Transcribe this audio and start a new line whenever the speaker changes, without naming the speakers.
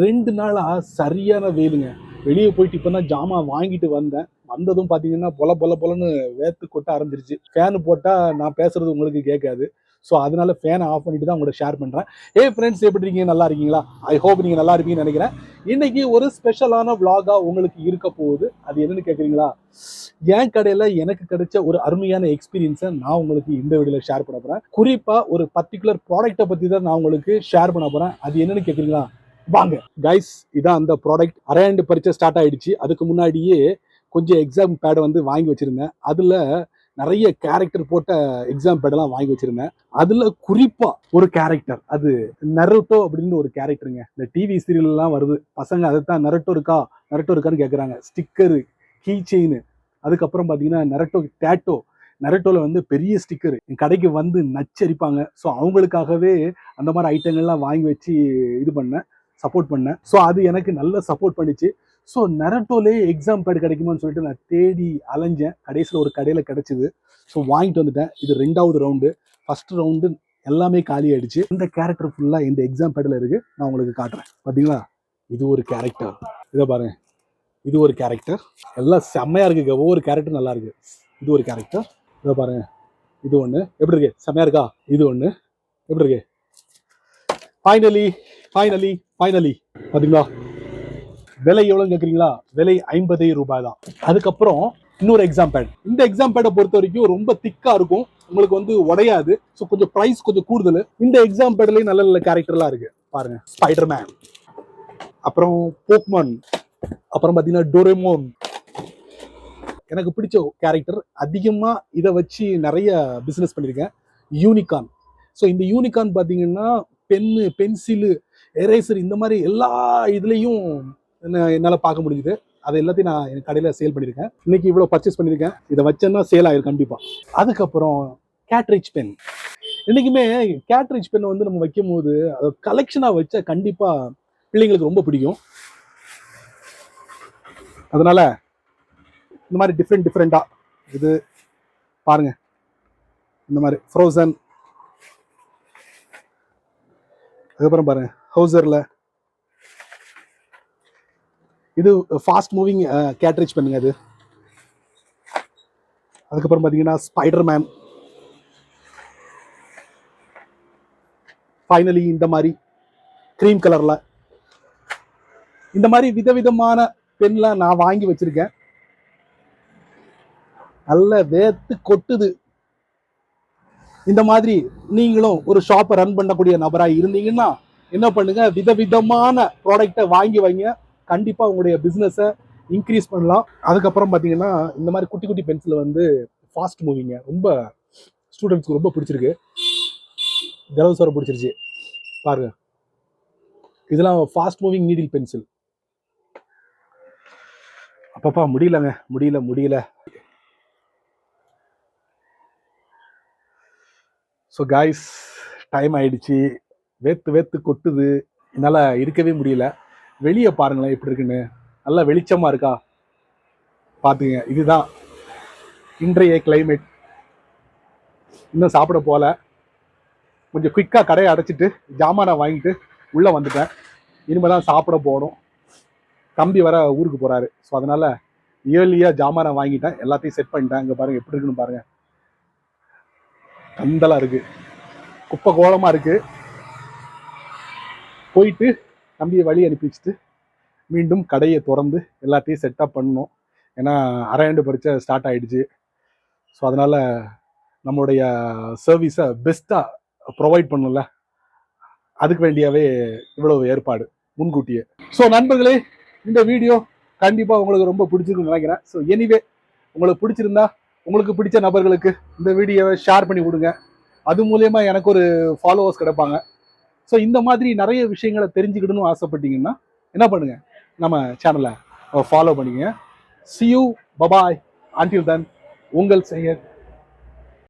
ரெண்டு நாளாக சரியான வெயிலுங்க. வெளியே போயிட்டு இப்போ தான் ஜாமான் வாங்கிட்டு வந்தேன். வந்ததும் பார்த்தீங்கன்னா பொல பொல பொலன்னு வேத்து கொட்ட ஆரம்பிச்சிருச்சு. ஃபேனு போட்டால் நான் பேசுறது உங்களுக்கு கேட்காது. ஸோ அதனால ஃபேனை ஆஃப் பண்ணிட்டு தான் உங்கள்ட்ட ஷேர் பண்ணுறேன் ஏ ஃப்ரெண்ட்ஸ் எப்படி இருக்கீங்க? நல்லா இருக்கீங்களா? ஐ ஹோப் நீங்கள் நல்லா இருப்பீங்கன்னு நினைக்கிறேன். இன்னைக்கு ஒரு ஸ்பெஷலான விளாகாக உங்களுக்கு இருக்க போகுது. அது என்னன்னு கேட்குறீங்களா என் கடையில் எனக்கு கிடைச்ச ஒரு அருமையான எக்ஸ்பீரியன்ஸை நான் உங்களுக்கு இந்த வீடியோவில் ஷேர் பண்ண போகிறேன் குறிப்பாக ஒரு பர்டிகுலர் ப்ராடக்ட்டை பற்றி தான் நான் உங்களுக்கு ஷேர் பண்ண போகிறேன் அது என்னன்னு கேட்குறீங்களா வாங்க. கைஸ் இதான் அந்த ப்ராடக்ட் அரையாண்டு பரிச்சை ஸ்டார்ட் ஆயிடுச்சு. அதுக்கு முன்னாடியே கொஞ்சம் எக்ஸாம் பேடை வந்து வாங்கி வச்சிருந்தேன். அதில் நிறைய கேரக்டர் போட்ட எக்ஸாம் பேடெல்லாம் வாங்கி வச்சிருந்தேன். அதில் குறிப்பாக ஒரு கேரக்டர் அது நெரட்டோ அப்படின்னு ஒரு கேரக்டருங்க இந்த டிவி சீரியல்லாம் வருது. பசங்க அதை தான் நெரட்டோ இருக்கா? நெரட்டோ இருக்கான்னு கேட்குறாங்க ஸ்டிக்கரு கீ செயின் அதுக்கப்புறம் பார்த்தீங்கன்னா நெரட்டோ டேட்டோ நெரட்டோவில் வந்து பெரிய ஸ்டிக்கர் என் கடைக்கு வந்து நச்சரிப்பாங்க. ஸோ அவங்களுக்காகவே அந்த மாதிரி ஐட்டங்கள்லாம் வாங்கி வச்சு இது பண்ணேன். சப்போர்ட் பண்ணேன். ஸோ அது எனக்கு நல்லா சப்போர்ட் பண்ணிச்சு. ஸோ நெரட்டோலே எக்ஸாம் பேட் கிடைக்குமான்னு சொல்லிட்டு நான் தேடி அலைஞ்சேன். கடைசியில் ஒரு கடையில் கிடச்சிது. ஸோ வாங்கிட்டு வந்துட்டேன். இது ரெண்டாவது ரவுண்டு ஃபர்ஸ்ட் ரவுண்டு எல்லாமே காலி ஆயிடுச்சு. இந்த கேரக்டர் ஃபுல்லாக இந்த எக்ஸாம் பேடில் இருக்கு. நான் உங்களுக்கு காட்டுறேன். பார்த்தீங்களா இது ஒரு கேரக்டர் இதை பாருங்க. இது ஒரு கேரக்டர் எல்லாம் செம்மையாக இருக்குங்க ஒவ்வொரு கேரக்டர் நல்லா இருக்கு. இது ஒரு கேரக்டர் இதை பாருங்க. இது ஒன்று எப்படி இருக்கு? செம்மையா இருக்கா? இது ஒன்று எப்படி இருக்கு? ஃபைனலி ஃபைனலி ஃபைனலி பார்த்தீங்களா விலை எவ்வளோன்னு கேட்குறீங்களா விலை ஐம்பது ரூபாய் தான். அதுக்கப்புறம் இன்னொரு எக்ஸாம் பேட் இந்த எக்ஸாம் பேடை பொறுத்த வரைக்கும் ரொம்ப திக்காக இருக்கும். உங்களுக்கு வந்து உடையாது. ஸோ கொஞ்சம் ப்ரைஸ் கொஞ்சம் கூடுதல். இந்த எக்ஸாம் பேட்லேயும் நல்ல நல்ல கேரக்டர்லாம் இருக்கு. பாருங்க. ஸ்பைடர் மேன் அப்புறம் போக்மன் அப்புறம் பார்த்தீங்கன்னா டோரேமோன் எனக்கு பிடிச்ச கேரக்டர் அதிகமாக இதை வச்சு நிறைய பிஸ்னஸ் பண்ணியிருக்கேன் யூனிகான் ஸோ இந்த யூனிகான் பார்த்தீங்கன்னா பென்னு பென்சிலு எரேசர் இந்த மாதிரி எல்லா இதுலேயும் என்னால் பார்க்க முடிஞ்சுது. அதை எல்லாத்தையும் நான் என் கடையில் சேல் பண்ணியிருக்கேன். இன்னைக்கு இவ்வளோ பர்ச்சேஸ் பண்ணியிருக்கேன். இதை வச்சேன்னா சேல் ஆயிரும் கண்டிப்பாக அதுக்கப்புறம் கேட்ரிச் பென் என்றைக்குமே கேட்ரிச் பென் வந்து நம்ம வைக்கும் போது அதை கலெக்ஷனாக வச்சா கண்டிப்பாக பிள்ளைங்களுக்கு ரொம்ப பிடிக்கும். அதனால் இந்த மாதிரி டிஃப்ரெண்ட் டிஃப்ரெண்ட்டாக இது பாருங்கள் இந்த மாதிரி ஃப்ரோசன் அதுக்கப்புறம் பாருங்கள் ஹவுசரில். இது ஃபாஸ்ட் மூவிங் கேட்ரேஜ் பண்ணுங்க அது. அதுக்கப்புறம் பார்த்தீங்கன்னா ஸ்பைடர் மேன் ஃபைனலி இந்த மாதிரி க்ரீம் கலரில் இந்த மாதிரி விதவிதமான பென்லாம் நான் வாங்கி வச்சிருக்கேன். நல்ல வேத்து கொட்டுது. இந்த மாதிரி நீங்களும் ஒரு ஷாப்பை ரன் பண்ணக்கூடிய நபராக இருந்தீங்கன்னா என்ன பண்ணுங்க? விதவிதமான ப்ராடக்டை வாங்கி வைங்க. கண்டிப்பாக உங்களுடைய பிஸ்னஸை இன்க்ரீஸ் பண்ணலாம். அதுக்கப்புறம் பார்த்தீங்கன்னா இந்த மாதிரி குட்டி குட்டி பென்சில் வந்து ஃபாஸ்ட் மூவிங்க ரொம்ப ஸ்டூடெண்ட்ஸ்க்கு ரொம்ப பிடிச்சிருக்கு. ஜலவசர பிடிச்சிருச்சு. பாருங்க. இதெல்லாம் ஃபாஸ்ட் மூவிங் நீடில் பென்சில் அப்பப்பா முடியலங்க. முடியல முடியல. ஸோ காய்ஸ் டைம் ஆயிடுச்சு. வேத்து வேத்து கொட்டுது. என்னால் இருக்கவே முடியல. வெளியே பாருங்களேன் எப்படி இருக்குன்னு. நல்லா வெளிச்சமாக இருக்கா? பார்த்துங்க இதுதான். இன்றைய கிளைமேட் இன்னும் சாப்பிட போகல. கொஞ்சம் குயிக்காக கடையை அடைச்சிட்டு ஜாமானை வாங்கிட்டு உள்ளே வந்துட்டேன். இனிமேல் தான் சாப்பிட போகணும். தம்பி வர ஊருக்கு போகிறாரு ஸோ அதனால் இயர்லியாக ஜாமானை வாங்கிட்டேன். எல்லாத்தையும் செட் பண்ணிட்டேன். இங்கே பாருங்கள் எப்படி இருக்குன்னு பாருங்கள் கந்தலாக இருக்குது குப்பை கோலமாக இருக்குது போயிட்டு தம்பியை வழி அனுப்பி வச்சுட்டு மீண்டும் கடையை திறந்து எல்லாத்தையும் செட்டப் பண்ணணும். ஏன்னா அரையாண்டு பரீட்சை ஸ்டார்ட் ஆகிடுச்சு ஸோ அதனால் நம்மளுடைய சர்வீஸை பெஸ்ட்டாக ப்ரொவைட் பண்ணல அதுக்கு வேண்டியாவே இவ்வளவு ஏற்பாடு முன்கூட்டியே. ஸோ நண்பர்களே இந்த வீடியோ கண்டிப்பாக உங்களுக்கு ரொம்ப பிடிச்சிருக்குன்னு நினைக்கிறேன். ஸோ எனிவே உங்களுக்கு பிடிச்சிருந்தா உங்களுக்கு பிடிச்ச நபர்களுக்கு இந்த வீடியோவை ஷேர் பண்ணி கொடுங்க. அது மூலயமா எனக்கு ஒரு ஃபாலோவர்ஸ் கிடைப்பாங்க. ஸோ இந்த மாதிரி நிறைய விஷயங்களை தெரிஞ்சுக்கிடணும் ஆசைப்பட்டீங்கன்னா என்ன பண்ணுங்க? நம்ம சேனலை ஃபாலோ பண்ணிக்கங்க. See you bye bye until then உங்கள் செய்யர்